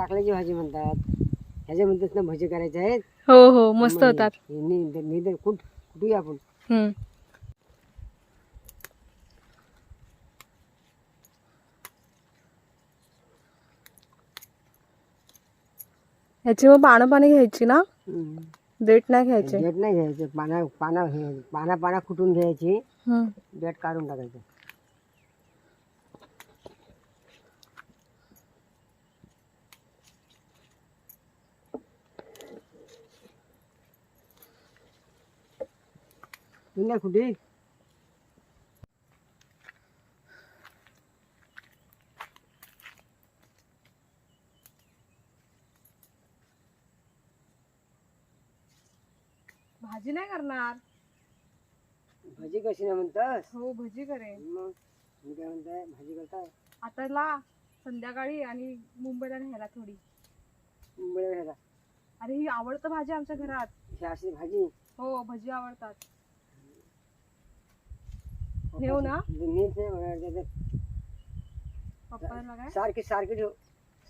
टाकल्याची भाजी म्हणतात. ह्याच्या म्हणतात ना भजी करायचे आहेत. हो हो मस्त होतात. निधन कुठ कुठूया आपण? हम्म. ह्याची मग पानं पाणी घ्यायची ना? देठ नाही घ्यायचे. देठ नाही घ्यायचं. पाना पाना हे पाना पाना कुटून घ्यायची. हम्म. देठ काढून टाकायचं. नाही कुठे? भाजी नाही करणार. भाजी कशी नाही म्हणतास? हो भजी करेन. मग मी काय म्हणताय? भाजी करताय? आता ला संध्याकाळी आणि मुंबईला न्यायला थोडी. मुंबईला घ्यायला अरे ही आवडतं भाजी आमच्या घरात. ही अशी भाजी? हो भजी आवडतात. ठेव ना? नाही काय सारखे सारखे ठेव.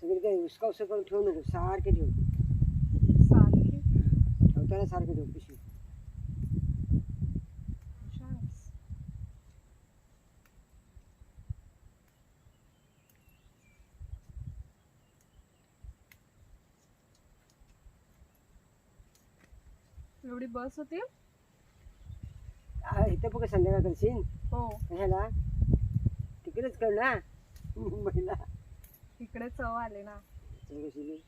सगळे काही उसका उसका करून ठेवू नको. सारखे ठेव. सारखी? ठेवताना सारखे ठेव पिशवी. एवढी बस होती? इथं बघ संध्याकाळ करशील? हो. कशाला? तिकडेच कर ना. मुंबईला. इकडे चव आले ना. चल कशी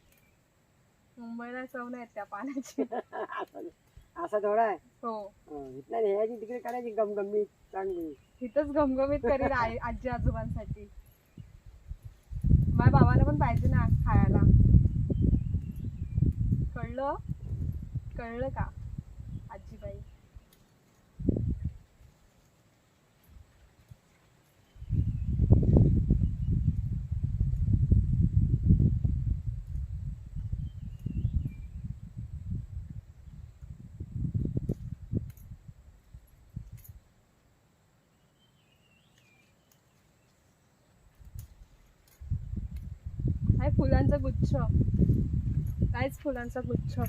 मुंबईला चव नाही येत त्या पाण्याची. असा थोडा आहे? हो. हं, इथला न्यायची तिकडे काढायची गमगमी चांगली. तिथंच घमघमीत करील आई आजी आजोबांसाठी. माझ्या बाबाला पण पाहिजे ना खायला. कळलं? कळलं का? काय फुलांचा गुच्छ. कायच फुलांचा गुच्छ.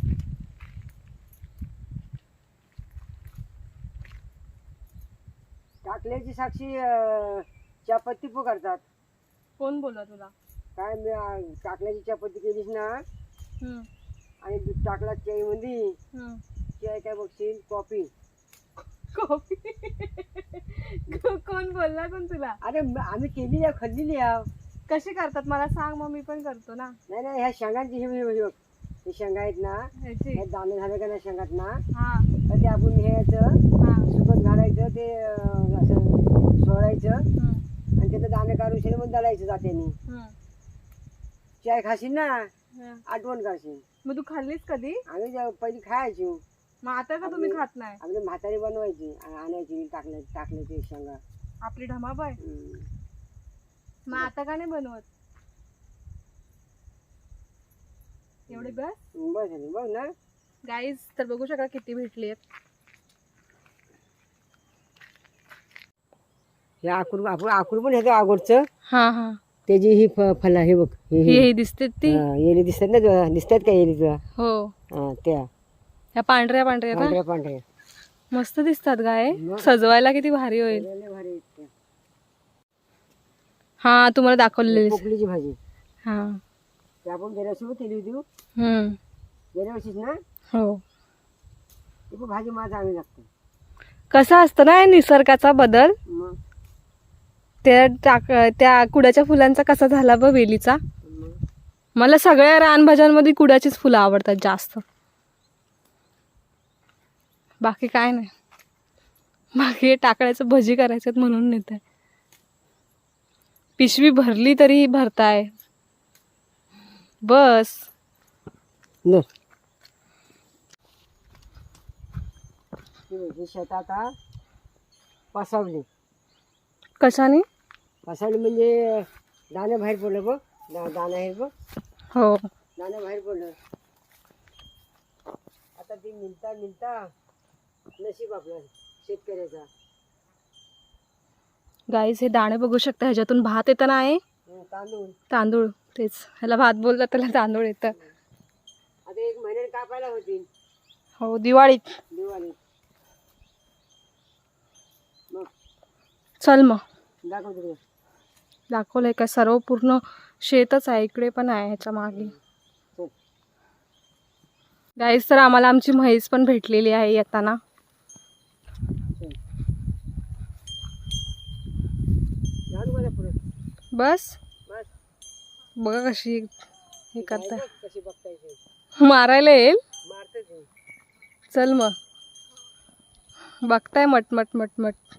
टाकल्याची साक्षी अं, चहापत्ती पुकारतात. कोण बोलला तुला? काय मी टाकल्याची चहापत्ती केलीस ना? हम्म, आणि दूध टाकला चाईमध्ये हम्म. चाय काय बघशील? कॉफी. कॉफी? को- कोण बोलला कोण तुला? अरे म- आम्ही केली आहे खाल्लेली आहे. कशी करतात? मला सांग मग मी पण करतो ना. नाही नाही ह्या शेंगांची ही ही- ही- हे शेंगा आहेत ना ह्याची. हे दाणे झाले का नाही शेंगात ना हा. तर ते आपण हा सुकत घालायचं ते अं, असं सोडायचं हम्म, आणि त्याचं दाणे काढून शेण मग दळायचं जात्याने. हम्म. चाय खाशील ना हा. आठवण काढशील मग तू खाल्लीस कधी? आम्ही जेव्हा पहिली खायची. मग आता का तुम्ही खात नाही? आपली म्हातारी बनवायची आ- आणायची टाकल्या टाकल्याची शेंगा. आपली हम्म. मग आता का नाही बनवत? एवढे बस? बस झाली बघ ना. गाईज तर बघू शका किती भेटली आहेत. हे आकुर आपण आकुर पण ह्याचं आगोडचं हा हा. त्याची ही फ फला हे बघ हे ही. दिसते ती? हा, दिसतात ना तुला? दिसतात का येरी तुला? हो. हा त्या. ह्या पांढऱ्या पांढऱ्या पांढऱ्या पांढऱ्या. मस्त दिसतात गाय. सजवायला किती भारी होईल लय भारी आहेत त्या. हा तुम्हाला दाखवलेली पोकलीची भाजी. हा. ती आपण गेल्या वर्षी केली होती हम्म. गेल्या वर्षीच ना? हो. ती पण भाजी मला चांगली लागते. कसा असतं ना निसर्गाचा बदल? मग? त्या टाक त्या कुडाच्या फुलांचा कसा झाला बघ वेलीचा? मग? मला सगळ्या रानभाज्यांमध्ये कुडाचीच फुलं आवडतात जास्त. बाकी काय नाही. बाकी हे टाकळ्याचं भजी करायचं म्हणून नेत आहे पिशवी भरली तरी भरताय. बस. न ही शेतात आता पसवली कशाने? पसवली म्हणजे दाणे बाहेर पडलं बघ. दा- दाणे बघ. हो. दाणे बाहेर पडलं. आता ती मिळता मिळता नशीब आपलं शेतकऱ्याचा. गाईज हे दाणे बघू शकता ह्याच्यातून भात येताना आहे. हं, तांदूळ. तांदूळ तेच. ह्याला भात बोलला त्याला तांदूळ येतं. आता एक महिन्याने कापायला होतील. हो दिवाळीत. मग. चल मग. दाखव दाखवलंय का? सर्व पूर्ण शेतच आहे इकडे पण आहे ह्याच्या मागे. चल. गाईस तर आम्हाला आमची म्हैस पण भेटलेली आहे येताना चल जाऊ मला पुढे बस. बघा कशी हे करता मारायला येईल? चल मग. बघताय मट मट मट मट